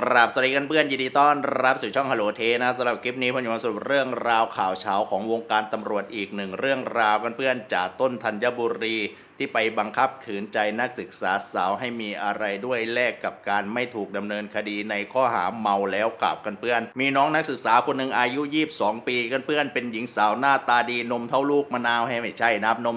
กราบสวัสดีกันเพื่อนยินดีต้อนรับสู่ช่องฮัลโหลเทนะสำหรับคลิปนี้ผมจะมาสรุปเรื่องราวข่าวเช้าของวงการตำรวจอีกหนึ่งเรื่องราวกันเพื่อนจากต้นธัญบุรี ที่ไปบังคับขืนใจนักศึกษาสาวให้มีอะไรด้วยแลกกับการไม่ถูกดำเนินคดีในข้อหาเมาแล้วขับกันเพื่อน มีน้องนักศึกษาคนหนึ่งอายุ 22 ปีกันเพื่อนเป็นหญิงสาวหน้าตาดีนมเท่าลูกมะนาวให้ไม่ใช่นะครับนม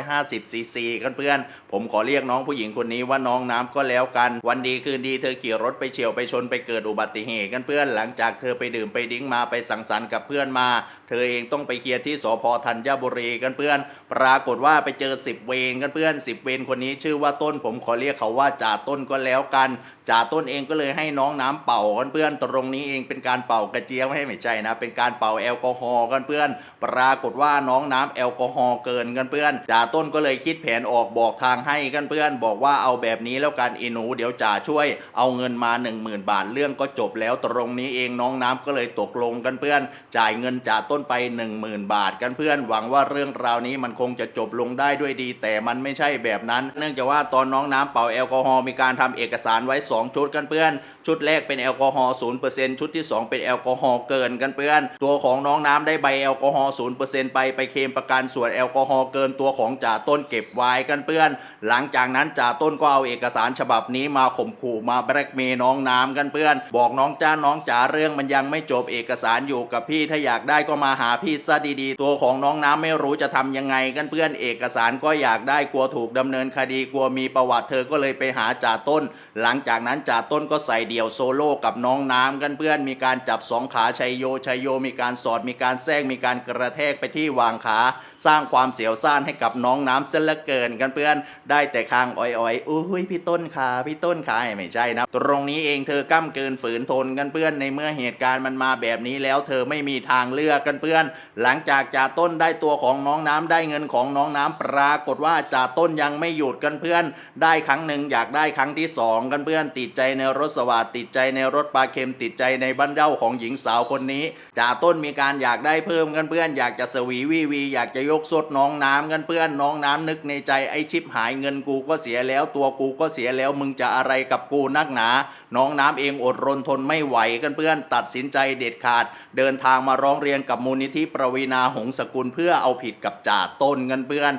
350ซีซีกันเพื่อน ผมขอเรียกน้องผู้หญิงคนนี้ว่าน้องน้ำก็แล้วกัน วันดีคืนดีเธอขี่รถไปเฉียวไปชนไปเกิดอุบัติเหตุกันเพื่อน หลังจากเธอไปดื่มไปดิ้งมาไปสังสรรค์กับเพื่อนมา เธอเองต้องไปเคลียร์ที่สพธัญบุรีกันเพื่อน ปรากฏว่าไปเจอสิบเวรกันเพื่อนสิบเวรคนนี้ชื่อว่าต้นผมขอเรียกเขาว่าจ่าต้นก็แล้วกันจ่าต้นเองก็เลยให้น้องน้ำเป่ากันเพื่อนตรงนี้เองเป็นการเป่ากระเจี๊ยบให้ไม่ใช่นะ เป็นการเป่าแอลกอฮอล์กันเพื่อน ปรากฏว่าน้องน้ำแอลกอฮอล์เกินกันเพื่อนจ่าต้นก็เลยคิดแผนออกบอกทางให้กันเพื่อน บอกว่าเอาแบบนี้แล้วกันอีหนูเดี๋ยวจ่าช่วยเอาเงินมา 1 0,000 บาทเรื่องก็จบแล้วตรงนี้เองน้องน้ำก็เลยตกลงกันเพื่อน จ่ายเงินจ่าต้นไป 10,000 บาทกันเพื่อน หวังว่าเรื่องราวนี้มันคงจะจบลงได้ด้วยดีแต่มันไม่ใช่แบบนั้น เนื่องจากว่าตอนน้องน้ำเป่าแอลกอฮอล์มีการทำเอกสารไว้ 2 ชุดกันเพื่อน ชุดแรกเป็นแอลกอฮอล์0%ชุดที่ 2 เป็นแอลกอฮอล์เกินกันเพื่อน ตัวของน้องน้ำได้ใบแอลกอฮอล์0%ไปไปเคลมประกันส่วนแอลกอฮอล์เกินตัวของจ่าต้นเก็บไว้กันเพื่อน หลังจากนั้นจ่าต้นก็เอาเอกสารฉบับนี้มาข่มขู่มาแบล็กเมย์น้องน้ำกันเพื่อน บอกน้องจ้าน้องจ๋าเรื่องมันยังไม่จบเอกสารอยู่กับพี่ถ้าอยากได้ก็มาหาพี่ซะดีๆ ตัวของน้องน้ำไม่รู้จะทำยังไงกันเพื่อนเอกสารก็อยากได้กลัวถูกดำเนินคดีกลัวมีประวัติเธอก็เลยไปหาจ่าต้น หลังจากนั้นจ่าต้นก็ใส่เดี่ยวโซโล่กับน้องน้ำกันเพื่อนมีการจับสองขาชัยโยชัยโยมีการสอดมีการแทรกมีการกระแทกไปที่วางขา สร้างความเสียวซ่านให้กับน้องน้ำเส้นละเกินกันเพื่อนได้แต่คางอ่อยๆอุ้ยพี่ต้นขาพี่ต้นขาไม่ใช่นะ ตรงนี้เองเธอก้ำเกินฝืนทนกันเพื่อนในเมื่อเหตุการณ์มันมาแบบนี้แล้ว เธอไม่มีทางเลือกกันเพื่อน หลังจากจ่าต้นได้ตัวของน้องน้ำได้เงินของน้องน้ำปรากฏว่าจ่าต้นยังไม่หยุดกันเพื่อน ได้ครั้งหนึ่งอยากได้ครั้งที่สองกันเพื่อนติดใจในรถสวัสดติดใจในรถปลาเค็มติดใจในบ้านเจ้าของหญิงสาวคนนี้จ่าต้นมีการอยากได้เพิ่มกันเพื่อน อยากจะสวีวีวี อยากจะยกสดน้องน้ำกันเพื่อนน้องน้ำนึกในใจไอ้ชิปหายเงินกูก็เสียแล้ว ตัวกูก็เสียแล้วมึงจะอะไรกับกูนักหนา น้องน้ำเองอดรนทนไม่ไหวกันเพื่อนตัดสินใจเด็ดขาด เดินทางมาร้องเรียนกับมูลนิธิประวีนาหงสกุลเพื่อเอาผิดกับจ่าต้นกันเพื่อน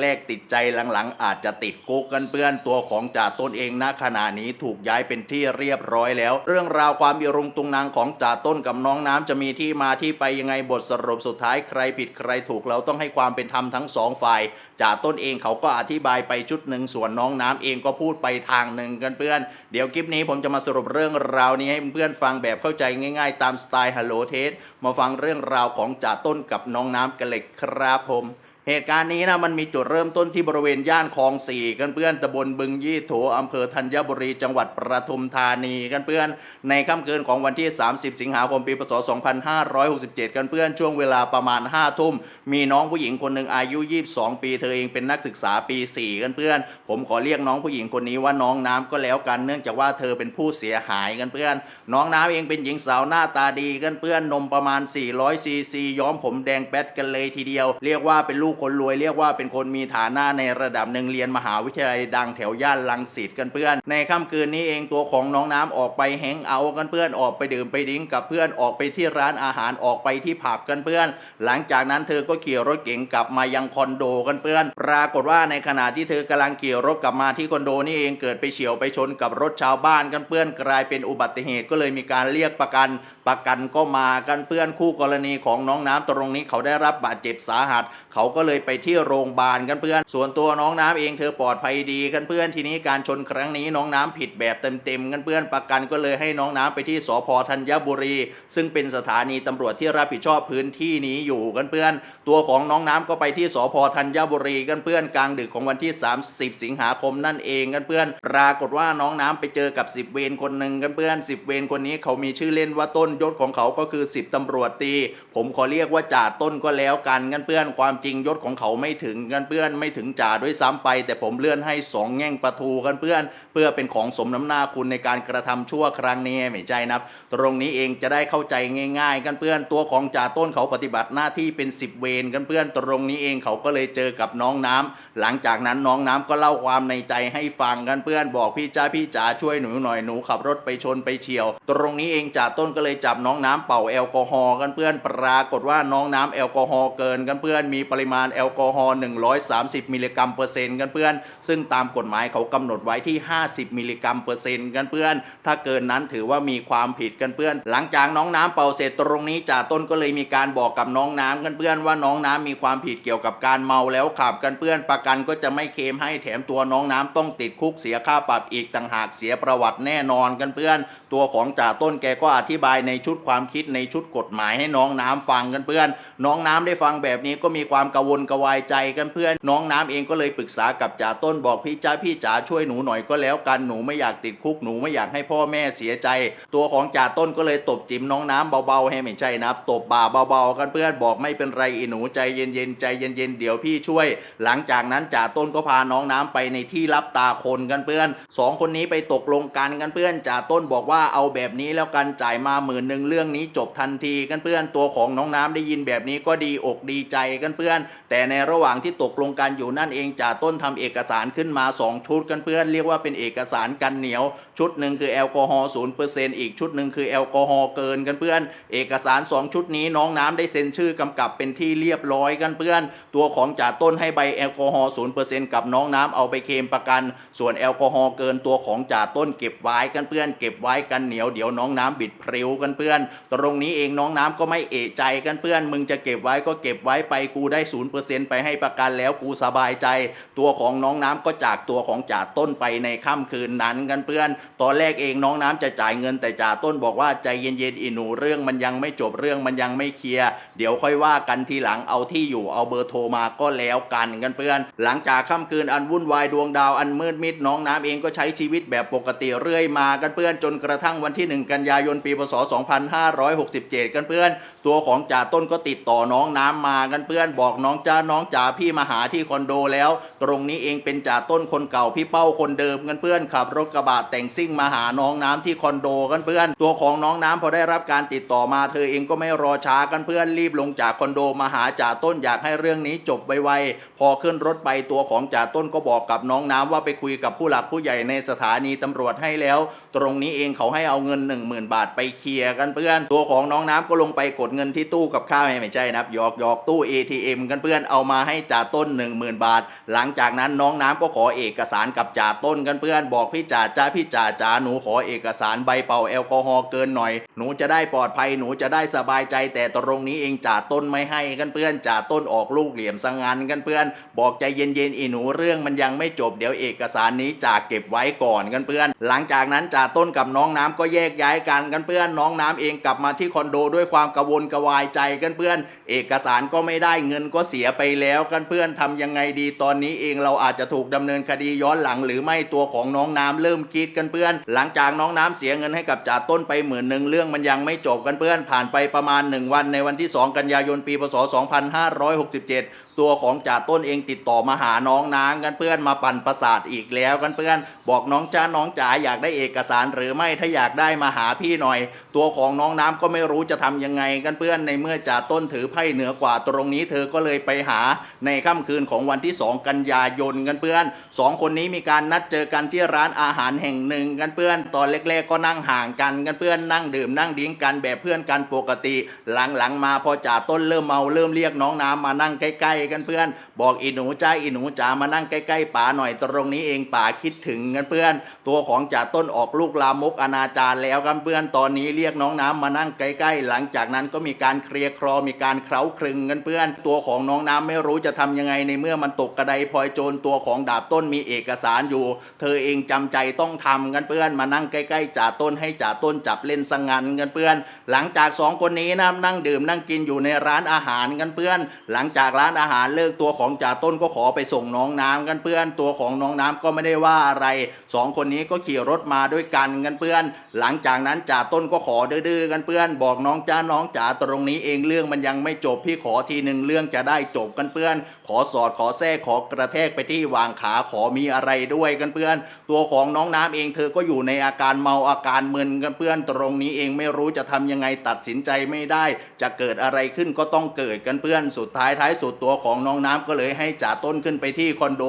แรกๆติดใจหลังๆ อาจจะติดคุกกันเพื่อนตัวของจ่าต้นเองณขณะนี้ถูกย้ายเป็นที่เรียบร้อยแล้ว เรื่องราวความอีรุงตุงนางของจ่าต้นกับน้องน้ำจะมีที่มาที่ไปยังไงบทสรุปสุดท้ายใครผิดใครถูกเราต้องให้ความเป็นธรรมทั้งสองฝ่าย จ่าต้นเองเขาก็อธิบายไปชุดหนึ่งส่วนน้องน้ำเองก็พูดไปทางหนึ่งกันเพื่อนเดี๋ยวคลิปนี้ผมจะมาสรุปเรื่องราวนี้ให้เพื่อนฟังแบบเข้าใจง่ายๆ ตามสไตล์ฮัลโหลเทสมาฟังเรื่องราวของจ่าต้นกับน้องน้ำกันเลยครับผม เหตุการณ์นี้นะมันมีจุดเริ่มต้นที่บริเวณย่านคลองสี่กันเพื่อนตำบลบึงยี่โถอำเภอธัญบุรีจังหวัดประทุมธานีกันเพื่อนในค่ำคืนของวันที่ 30 สิงหาคมปีพศ 2567 กันเพื่อนช่วงเวลาประมาณ 5 ทุ่ม มีน้องผู้หญิงคนหนึ่งอายุ 22 ปีเธอเองเป็นนักศึกษาปี 4 กันเพื่อน ผมขอเรียกน้องผู้หญิงคนนี้ว่าน้องน้ำก็แล้วกันเนื่องจากว่าเธอเป็นผู้เสียหายกันเพื่อน น้องน้ำเองเป็นหญิงสาวหน้าตาดีกันเพื่อนนมประมาณ400ซีซีย้อมผมแดงแป๊ดกันเลยทีเดียว เรียกว่าเป็นลูกูกคนรวยเรียกว่าเป็นคนมีฐานะในระดับหนึ่งเรียนมหาวิทยาลัยดังแถวย่านลังสิตกันเพื่อน ในค่ำคืนนี้เองตัวของน้องน้ำออกไปแฮงเอาท์กันเพื่อนออกไปดื่มไปดิ้งกับเพื่อนออกไปที่ร้านอาหารออกไปที่ผับกันเพื่อน หลังจากนั้นเธอก็ขี่รถเก๋งกลับมายังคอนโดกันเพื่อน ปรากฏว่าในขณะที่เธอกำลังขี่รถกลับมาที่คอนโดนี่เองเกิดไปเฉียวไปชนกับรถชาวบ้านกันเพื่อนกลายเป็นอุบัติเหตุก็เลยมีการเรียกประกันประกันก็มากันเพื่อนคู่กรณีของน้องน้ำตรงนี้เขาได้รับบาดเจ็บสาหัส เขาก็เลยไปที่โรงพยาบาลกันเพื่อน ส่วนตัวน้องน้ำเองเธอปลอดภัยดีกันเพื่อนทีนี้การชนครั้งนี้น้องน้ำผิดแบบเต็มๆกันเพื่อนประกันก็เลยให้น้องน้ำไปที่สพธัญบุรี ซึ่งเป็นสถานีตำรวจที่รับผิดชอบพื้นที่นี้อยู่กันเพื่อน ตัวของน้องน้ำก็ไปที่สพธัญบุรีกันเพื่อนกลางดึกของวันที่ 30 สิงหาคมนั่นเองกันเพื่อน ปรากฏว่าน้องน้ำไปเจอกับ 10 เวรคนหนึ่งกันเพื่อน 10 เวรคนนี้เขามีชื่อเล่นว่าต้นยศของเขาก็คือ 10ตำรวจตี ผมขอเรียกว่าจ่าต้นก็แล้วกันกันเพื่อนความจริงยศของเขาไม่ถึงกันเพื่อนไม่ถึงจ่าด้วยซ้ำไป แต่ผมเลื่อนให้สองแง่งประทูกันเพื่อน เพื่อเป็นของสมน้ำหน้าคุณในการกระทำชั่วครั้งนี้ไม่ใช่นับตรงนี้เองจะได้เข้าใจง่าย ๆ กันเพื่อนตัวของจ่าต้นเขาปฏิบัติหน้าที่เป็น 10 เวรกันเพื่อนตรงนี้เองเขาก็เลยเจอกับน้องน้ำหลังจากนั้นน้องน้ำก็เล่าความในใจให้ฟังกันเพื่อนบอกพี่จ้าพี่จ๋าช่วยหนูหน่อยหนูขับรถไปชนไปเฉียว ตรงนี้เองจ่าต้นก็เลยจับน้องน้ำเป่าแอลกอฮอล์กันเพื่อนปรากฏว่าน้องน้ำแอลกอฮอล์เกินกันเพื่อนมีปริมาณแอลกอฮอล์130 มิลลิกรัมเปอร์เซ็นต์กันเพื่อน ซึ่งตามกฎหมายเขากำหนดไว้ที่ 50 มิลลิกรัมเปอร์เซ็นต์กันเพื่อน ถ้าเกินนั้นถือว่ามีความผิดกันเพื่อน หลังจากน้องน้ำเป่าเสร็จตรงนี้จ่าต้นก็เลยมีการบอกกับน้องน้ำกันเพื่อนว่าน้องน้ำมีความผิดเกี่ยวกับการเมาแล้วขับกันเพื่อน ประกันก็จะไม่เคลมให้แถมตัวน้องน้ำต้องติดคุกเสียค่าปรับอีกต่างหากเสียประวัติแน่นอนกันเพื่อน ตัวของจ่าต้นแกก็อธิบายในในชุดความคิดในชุดกฎหมายให้น้องน้ำฟังกันเพื่อน น้องน้ำได้ฟังแบบนี้ก็มีความกังวลกระวายใจกันเพื่อน น้องน้ำเองก็เลยปรึกษากับจ่าต้นบอกพี่จ้าพี่จ๋าช่วยหนูหน่อยก็แล้วกันหนูไม่อยากติดคุกหนูไม่อยากให้พ่อแม่เสียใจ ตัวของจ่าต้นก็เลยตบจิ้มน้องน้ำเบาๆให้ไม่ใช่นะตบบ่าเบาๆกันเพื่อนบอกไม่เป็นไรอีหนูใจเย็นๆใจเย็นๆเดี๋ยวพี่ช่วย หลังจากนั้นจ่าต้นก็พาน้องน้ำไปในที่รับตาคนกันเพื่อนสองคนนี้ไปตกลงกันกันเพื่อนจ่าต้นบอกว่าเอาแบบนี้แล้วกันจ่ายมาหมื่นหนึ่งเรื่องนี้จบทันทีกันเพื่อนตัวของน้องน้ำได้ยินแบบนี้ก็ดีอกดีใจกันเพื่อน แต่ในระหว่างที่ตกลงกันอยู่นั่นเองจ่าต้นทำเอกสารขึ้นมา 2 ชุดกันเพื่อนเรียกว่าเป็นเอกสารกันเหนียว ชุดหนึ่งคือแอลกอฮอล์ศูนย์เปอร์เซ็นต์อีกชุดหนึ่งคือแอลกอฮอล์เกินกันเพื่อน เอกสาร 2 ชุดนี้น้องน้ำได้เซ็นชื่อกำกับเป็นที่เรียบร้อยกันเพื่อน ตัวของจ่าต้นให้ใบแอลกอฮอล์ศูนย์เปอร์เซ็นต์กับน้องน้ำเอาไปเคมประกัน ส่วนแอลกอฮอล์เกินตัวของจ่าต้นเก็บไว้กันเพื่อนเก็บไว้กันเหนียวเดี๋ยวน้องน้ำบิดพริ้วกันเพื่อนตรงนี้เองน้องน้ำก็ไม่เอะใจกันเพื่อน มึงจะเก็บไว้ก็เก็บไว้ไปกูได้ศูนย์เปอร์เซ็นต์ไปให้ประกันแล้วกูสบายใจ ตัวของน้องน้ำก็จากตัวของจ่าต้นไปในค่ำคืนนั้นกันเพื่อน ตอนแรกเองน้องน้ำจะจ่ายเงินแต่จ่าต้นบอกว่าใจเย็นๆอีหนูเรื่องมันยังไม่จบเรื่องมันยังไม่เคลียร์เดี๋ยวค่อยว่ากันทีหลังเอาที่อยู่เอาเบอร์โทรมาก็แล้วกันกันเพื่อน หลังจากค่ำคืนอันวุ่นวายดวงดาวอันมืดมิดน้องน้ำเองก็ใช้ชีวิตแบบปกติเรื่อยมากันเพื่อนจนกระทั่งวันที่ 1 กันยายนปีพศ2567 กันเพื่อน ตัวของจ่าต้นก็ติดต่อน้องน้ำมากันเพื่อน บอกน้องจ้าน้องจ๋าพี่มาหาที่คอนโดแล้ว ตรงนี้เองเป็นจ่าต้นคนเก่าพี่เป้าคนเดิมกันเพื่อนขับรถกระบะแต่งซิ่งมาหาน้องน้ำที่คอนโดกันเพื่อน ตัวของน้องน้ำพอได้รับการติดต่อมาเธอเองก็ไม่รอช้ากันเพื่อนรีบลงจากคอนโดมาหาจ่าต้นอยากให้เรื่องนี้จบไวๆพอขึ้นรถไปตัวของจ่าต้นก็บอกกับน้องน้ำว่าไปคุยกับผู้หลักผู้ใหญ่ในสถานีตำรวจให้แล้ว ตรงนี้เองเขาให้เอาเงิน 1 0,000 บาทไปเคลียร์กันเพื่อน ตัวของน้องน้ำก็ลงไปกดเงินที่ตู้กับข้าวให้ไม่ใช่นะครับหยอกหยอกตู้ ATM กันเพื่อนเอามาให้จ่าต้น 10,000 บาท หลังจากนั้นน้องน้ำก็ขอเอกสารกับจ่าต้นกันเพื่อนบอกพี่จ่าจ้าพี่จ่าจ๋าหนูขอเอกสารใบเป่าแอลกอฮอล์เกินหน่อย หนูจะได้ปลอดภัยหนูจะได้สบายใจ แต่ตรงนี้เองจ่าต้นไม่ให้กันเพื่อนจ่าต้นออกลูกเหลี่ยมสังงานกันเพื่อน บอกใจเย็นๆอีหนูเรื่องมันยังไม่จบเดี๋ยวเอกสารนี้จ่าเก็บไว้ก่อนกันเพื่อน หลังจากนั้นจ่าต้นกับน้องน้ำก็แยกย้ายกันกันเพื่อนน้องน้ำเองกลับมาที่คอนโดด้วยความกังวลกระวายใจกันเพื่อน เอกสารก็ไม่ได้เงินก็เสียไปแล้วกันเพื่อนทำยังไงดีตอนนี้เองเราอาจจะถูกดำเนินคดีย้อนหลัง หรือไม่ตัวของน้องน้ำเริ่มคิดกันเพื่อน หลังจากน้องน้ำเสียเงินให้กับจ่าต้นไปหมื่นหนึ่งเรื่องมันยังไม่จบกันเพื่อนผ่านไปประมาณ 1 วันในวันที่ 2 กันยายนปีพศ 2567ตัวของจ่าต้นเองติดต่อมาหาน้องนางกันเพื่อนมาปั่นประสาทอีกแล้วกันเพื่อน บอกน้องจ้าน้องจ๋าอยากได้เอกสารหรือไม่ถ้าอยากได้มาหาพี่หน่อยตัวของน้องน้ำก็ไม่รู้จะทำยังไงกันเพื่อนในเมื่อจ่าต้นถือไพ่เหนือกว่าตรงนี้เธอก็เลยไปหาในค่ำคืนของวันที่ 2 กันยายนกันเพื่อนสองคนนี้มีการนัดเจอกันที่ร้านอาหารแห่งหนึ่งกันเพื่อน ตอนแรกๆก็นั่งห่างกันกันเพื่อนนั่งดื่มนั่งดิ้งกันแบบเพื่อนกันปกติ หลังๆมาพอจ่าต้นเริ่มเมาเริ่มเรียกน้องน้ำมานั่งใกล้ๆกันเพื่อน บอกอีหนูจ้าอีหนูจ๋ามานั่งใกล้ๆป๋าหน่อยตรงนี้เองป๋าคิดถึงกันเพื่อน ตัวของจ่าต้นออกลูกลามกอนาจารแล้วกันเพื่อนตอนนี้เรียกน้องน้ำมานั่งใกล้ๆ หลังจากนั้นก็มีการเคลียร์คลอมีการเคล้าคลึงกันเพื่อน ตัวของน้องน้ำไม่รู้จะทำยังไงในเมื่อมันตกกระไดพลอยโจรตัวของดาบต้นมีเอกสารอยู่ เธอเองจำใจต้องทำกันเพื่อนมานั่งใกล้ๆจ่าต้นให้จ่าต้นจับเล่นสังงันกันเพื่อน หลังจากสองคนนี้นะนั่งดื่มนั่งกินอยู่ในร้านอาหารกันเพื่อน หลังจากร้านอาหารเลิกตัวของของจ่าต้นก็ขอไปส่งน้องน้ำกันเพื่อน ตัวของน้องน้ำก็ไม่ได้ว่าอะไรสองคนนี้ก็ขี่รถมาด้วยกันกันเพื่อน หลังจากนั้นจ่าต้นก็ขอดื้อๆกันเพื่อน บอกน้องจ้าน้องจ๋าตรงนี้เองเรื่องมันยังไม่จบพี่ขอทีหนึ่งเรื่องจะได้จบกันเพื่อน ขอสอดขอแทรกขอกระแทกไปที่วางขาขอมีอะไรด้วยกันเพื่อน ตัวของน้องน้ำเองเธอก็อยู่ในอาการเมาอาการมึนกันเพื่อน ตรงนี้เองไม่รู้จะทำยังไงตัดสินใจไม่ได้ จะเกิดอะไรขึ้นก็ต้องเกิดกันเพื่อน สุดท้ายท้ายสุดตัวของน้องน้ำก็เลยลยให้จ่าต้นขึ้นไปที่คอนโด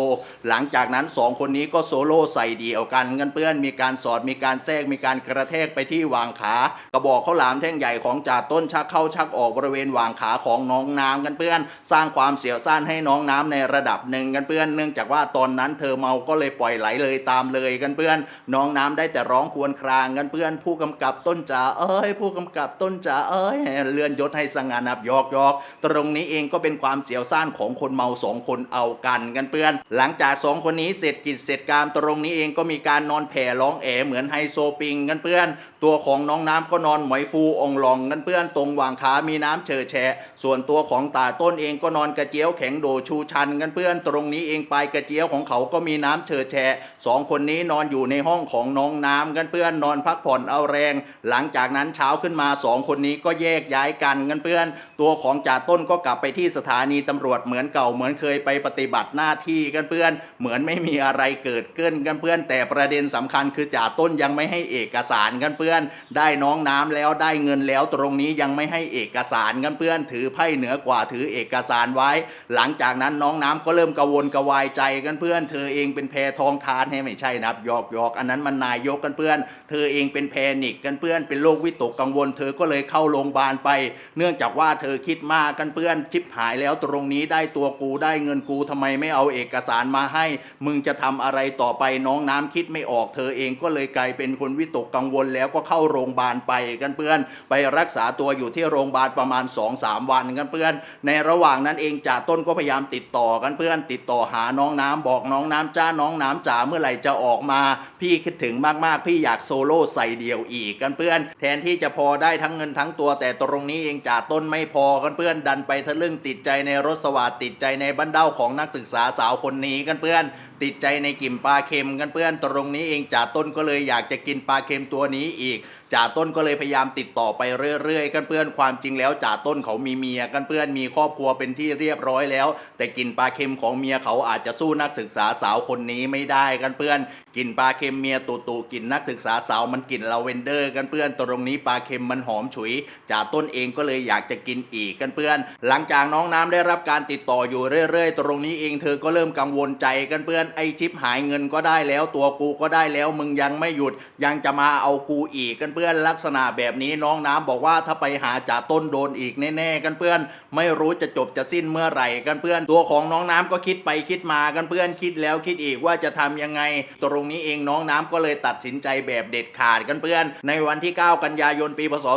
หลังจากนั้นสองคนนี้ก็โซโล่ใส่เดี่ยวกันกันเพื่อนมีการสอดมีการแทรกมีการกระแทกไปที่วางขา กระบอกข้าวหลามแท่งใหญ่ของจ่าต้นชักเข้าชักออกบริเวณวางขาของน้องน้ำกันเพื่อน สร้างความเสียวซ่านให้น้องน้ำในระดับหนึ่งกันเพื่อน เนื่องจากว่าตอนนั้นเธอเมาก็เลยปล่อยไหลเลยตามเลยกันเพื่อน น้องน้ำได้แต่ร้องควญครางกันเพื่อน ผู้กำกับต้นจ๋าเอ้ย ผู้กำกับต้นจ๋าเอ้ยเลื่อนยศให้สง่านับยอกยอกตรงนี้เองก็เป็นความเสียวซ่านของคนเมาสองคนเอากันกันเพื่อน หลังจากสองคนนี้เสร็จกิจเสร็จการตรงนี้เองก็มีการนอนแผ่ร้องแอเหมือนไฮโซปิงกันเพื่อน ตัวของน้องน้ำก็นอนหมอยฟูองหลองกันเพื่อน ตรงวางขามีน้ำเชอแฉะ ส่วนตัวของตาต้นเองก็นอนกระเจียวแข็งโดชูชันกันเพื่อนตรงนี้เองปลายกระเจียวของเขาก็มีน้ำเชอแฉะสองคนนี้นอนอยู่ในห้องของน้องน้ำกันเพื่อนนอนพักผ่อนเอาแรง หลังจากนั้นเช้าขึ้นมาสองคนนี้ก็แยกย้ายกันกันเพื่อน ตัวของจ่าต้นก็กลับไปที่สถานีตำรวจเหมือนเก่าเหมือนเคยไปปฏิบัติหน้าที่กันเพื่อน เหมือนไม่มีอะไรเกิดขึ้นกันเพื่อน แต่ประเด็นสำคัญคือจ่าต้นยังไม่ให้เอกสารกันเพื่อน ได้น้องน้ำแล้วได้เงินแล้วตรงนี้ยังไม่ให้เอกสารกันเพื่อนถือไพ่เหนือกว่าถือเอกสารไว้ หลังจากนั้นน้องน้ำก็เริ่มกังวลกระวายใจกันเพื่อน เธอเองเป็นแพทองทานให้ไม่ใช่นะครับหยอกหยอกอันนั้นมันนายกกันเพื่อน เธอเองเป็นแพนิกกันเพื่อน เป็นโรควิตกกังวล เธอก็เลยเข้าโรงพยาบาลไป เนื่องจากว่าเธอคิดมากกันเพื่อนชิบหายแล้วตรงนี้ได้ตัวกูได้เงินกูทำไมไม่เอาเอกสารมาให้ มึงจะทำอะไรต่อไปน้องน้ำคิดไม่ออก เธอเองก็เลยกลายเป็นคนวิตกกังวลแล้วก็เข้าโรงพยาบาลไปกันเพื่อน ไปรักษาตัวอยู่ที่โรงพยาบาลประมาณ 2-3 วันกันเพื่อน ในระหว่างนั้นเองจ่าต้นก็พยายามติดต่อกันเพื่อน ติดต่อหาน้องน้ำบอกน้องน้ำจ้าน้องน้ำจ๋าเมื่อไหร่จะออกมา พี่คิดถึงมากๆ พี่อยากโซโล่ใส่เดี่ยวอีกกันเพื่อน แทนที่จะพอได้ทั้งเงินทั้งตัว แต่ตรงนี้เองจ่าต้นไม่พอกันเพื่อนดันไปทะลึ่งติดใจในรถสวัสดติดใจในบันเด้าของนักศึกษาสาวคนนี้กันเพื่อน ติดใจในกลิ่นปลาเค็มกันเพื่อนตรงนี้เองจ่าต้นก็เลยอยากจะกินปลาเค็มตัวนี้อีกจ่าต้นก็เลยพยายามติดต่อไปเรื่อยๆ กันเพื่อนความจริงแล้วจ่าต้นเขามีเมียกันเพื่อนมีครอบครัวเป็นที่เรียบร้อยแล้ว แต่กลิ่นปลาเค็มของเมียเขาอาจจะสู้นักศึกษาสาวคนนี้ไม่ได้กันเพื่อน กลินปลาเค็มเมียตูตูกลินนักศึกษาสาวมันกลิ่นลาเวนเดอร์กันเพื่อนตรงนี้ปลาเค็มมันหอมฉุยจ่าต้นเองก็เลยอยากจะกินอีกกันเพื่อน หลังจากน้องน้ำได้รับการติดต่ออยู่เรื่อย ๆ ตรงนี้เองเธอก็เริ่มกังวลใจกันเพื่อนไอชิปหายเงินก็ได้แล้วตัวกูก็ได้แล้วมึงยังไม่หยุดยังจะมาเอากูอีกกันเพื่อนลักษณะแบบนี้น้องน้ำบอกว่าถ้าไปหาจ่าต้นโดนอีกแน่ๆกันเพื่อน ไม่รู้จะจบจะสิ้นเมื่อไหร่กันเพื่อน ตัวของน้องน้ำก็คิดไปคิดมากันเพื่อนคิดแล้วคิดอีกว่าจะทำยังไงตรงงนี้เองน้องน้ำก็เลยตัดสินใจแบบเด็ดขาดกันเพื่อน ในวันที่ 9 กันยายนปีพศ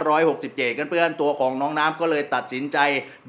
2567 กันเพื่อนตัวของน้องน้ำก็เลยตัดสินใจ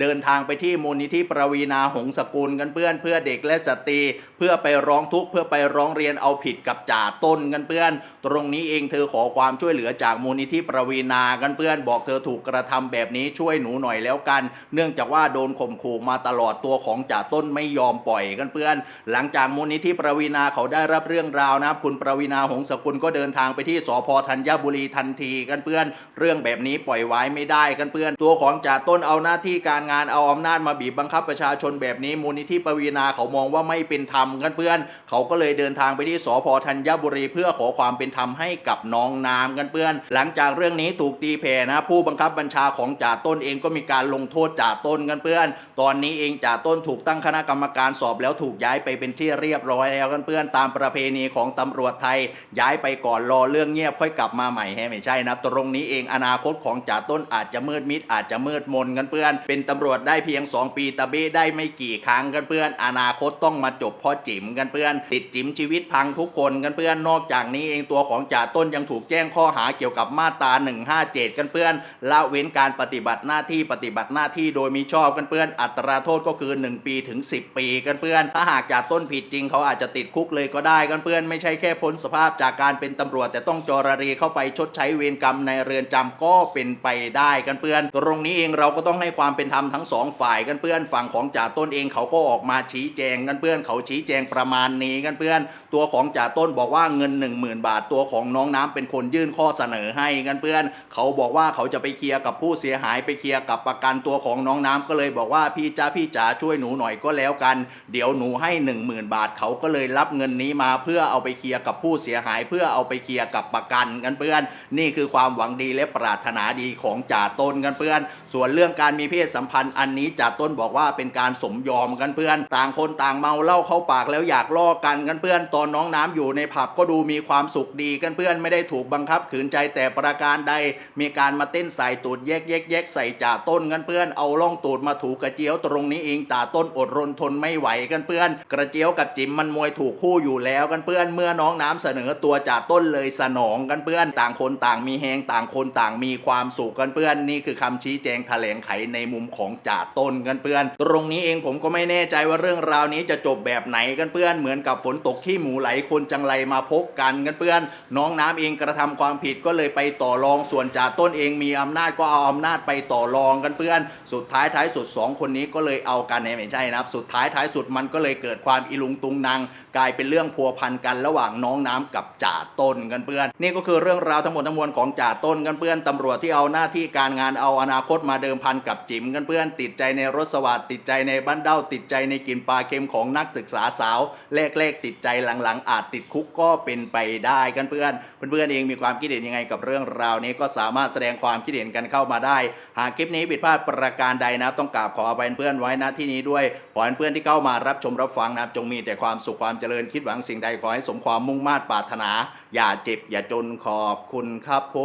เดินทางไปที่มูลนิธิประวีนาหงสกุลกันเพื่อน เพื่อเด็กและสตรีเพื่อไปร้องทุกข์เพื่อไปร้องเรียนเอาผิดกับจ่าต้นกันเพื่อน ตรงนี้เองเธอขอความช่วยเหลือจากมูลนิธิประวีนากันเพื่อน บอกเธอถูกกระทำแบบนี้ช่วยหนูหน่อยแล้วกัน เนื่องจากว่าโดนข่มขู่มาตลอดตัวของจ่าต้นไม่ยอมปล่อยกันเพื่อน หลังจากมูลนิธิประวีนาเขาได้รับเรื่องราวนะครับ คุณประวีนาหงสกุลก็เดินทางไปที่สพธัญบุรีทันทีกันเพื่อน เรื่องแบบนี้ปล่อยไว้ไม่ได้กันเพื่อน ตัวของจ่าต้นเอาหน้าที่การงานเอาอำนาจมาบีบบังคับประชาชนแบบนี้มูลนิธิประวีนาเขามองว่าไม่เป็นธรรมกันเพื่อน เขาก็เลยเดินทางไปที่สพธัญบุรีเพื่อขอความเป็นธรรมให้กับน้องน้ำกันเพื่อน หลังจากเรื่องนี้ถูกตีแผ่นะผู้บังคับบัญชาของจ่าต้นเองก็มีการลงโทษจ่าต้นกันเพื่อน ตอนนี้เองจ่าต้นถูกตั้งคณะกรรมการสอบแล้วถูกย้ายไปเป็นที่เรียบร้อยแล้วกันเพื่อนตามประเพณีของตำรวจไทย ย้ายไปก่อนรอเรื่องเงียบค่อยกลับมาใหม่แฮไม่ใช่นะตรงนี้เองอนาคตของจ่าต้นอาจจะมืดมิดอาจจะมืดมนกันเพื่อน เป็นตำรวจได้เพียง 2 ปีตะเบ้ได้ไม่กี่ครั้งกันเพื่อน อนาคตต้องมาจบเพ่อจิ๋มกันเพื่อน ติดจิ๋มชีวิตพังทุกคนกันเพื่อนนอกจากนี้เองตัวของจ่าต้นยังถูกแจ้งข้อหาเกี่ยวกับมาตรา157 กันเพื่อนละเว้นการปฏิบัติหน้าที่ปฏิบัติหน้าที่โดยมีชอบกันเพื่อน อัตราโทษก็คือ 1 ปีถึง 10 ปีกันเพื่อน ถ้าหากจ่าต้นผิดจริงเขาอาจจะติดคุกเลยก็ได้กันเพื่อนไม่ใช่แค่พ้นสภาพจากการเป็นตำรวจ แต่ต้องจรรีเข้าไปชดใช้เวรกรรมในเรือนจำก็เป็นไปได้กันเพื่อน ตรงนี้เองเราก็ต้องให้ความเป็นธรรมทั้งสองฝ่ายกันเพื่อนฝั่งของจ่าต้นเองเขาก็ออกมาชี้แจงกันเพื่อนเขาชี้แจงประมาณนี้กันเพื่อน ตัวของจ่าต้นบอกว่าเงิน 1 0,000 บาทตัวของน้องน้ำเป็นคนยื่นข้อเสนอให้กันเพื่อน เขาบอกว่าเขาจะไปเคลียร์กับผู้เสียหายไปเคลียร์กับประกันตัวของน้องน้ำก็เลยบอกว่าพี่จ้าพี่จ๋าช่วยหนูหน่อยก็แล้วกัน เดี๋ยวหนูให้ 1 0,000 บาทเขาก็เลยรับเงินนี้มาเพื่อเอาไปเคลียร์กับผู้เสียหาย เพื่อเอาไปเคลียร์กับประกันกันเพื่อน นี่คือความหวังดีและปรารถนาดีของจ่าต้นกันเพื่อน ส่วนเรื่องการมีเพศสัมพันธ์อันนี้จ่าต้นบอกว่าเป็นการสมยอมกันเพื่อน ต่างคนต่างเมาเหล้าเข้าปากแล้วอยากล่อกันกันเพื่อน ตอนน้องน้ำอยู่ในผับก็ดูมีความสุขดีกันเพื่อนไม่ได้ถูกบังคับขืนใจแต่ประการใด มีการมาเต้นใส่ตูดแยกแยกแยกใส่จ่าต้นกันเพื่อนเอาล่องตูดมาถูกระเจียวตรงนี้เองจ่าต้นอดรนทนไม่ไหวกันเพื่อน กระเจียวกับจิ๋มมันมวยถูกคู่อยู่แล้วแล้วกันเพื่อนเมื่อน้องน้ำเสนอตัวจ่าต้นเลยสนองกันเพื่อนต่างคนต่างมีแหงต่างคนต่างมีความสุขกันเพื่อนนี่คือคำชี้แจงแถลงไขในมุมของจ่าต้นกันเพื่อน ตรงนี้เองผมก็ไม่แน่ใจว่าเรื่องราวนี้จะจบแบบไหนกันเพื่อนเหมือนกับฝนตกขี้หมูไหลคนจังไรมาพบกันกันเพื่อน น้องน้ำเองกระทำความผิดก็เลยไปต่อรองส่วนจ่าต้นเองมีอำนาจก็เอาอำนาจไปต่อรองกันเพื่อน สุดท้ายท้ายสุดสองคนนี้ก็เลยเอากันเนี่ยไม่ใช่นะครับสุดท้ายท้ายสุดมันก็เลยเกิดความอิลุงตุงนางกลายเป็นเรื่องพัวพันกันระหว่างน้องน้ำกับจ่าต้นกันเพื่อน นี่ก็คือเรื่องราวทั้งหมดทั้งมวลของจ่าต้นกันเพื่อนตำรวจที่เอาหน้าที่การงานเอาอนาคตมาเดิมพันกับจิ๋มกันเพื่อน ติดใจในรถสวัสดิติดใจในบ้านเด้าติดใจในกลิ่นปลาเค็มของนักศึกษาสาวแรกๆติดใจหลังๆ อาจติดคุกก็เป็นไปได้กันเพื่อนเพื่อนๆเองมีความคิดเห็นยังไงกับเรื่องราวนี้ก็สามารถแสดงความคิดเห็นกันเข้ามาได้ หากคลิปนี้ผิดพลาดประการใดนะต้องกราบขออภัยเพื่อนไว้นะที่นี้ด้วยขอเพื่อนที่เข้ามารับชมรับฟังนะจงมีแต่ความสุขความเจริญคิดหวังสิ่งใดขอให้สมความมุ่งมา่ปรารถนา อย่าเจ็บอย่าจนขอบคุณครับผ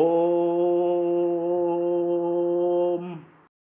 ม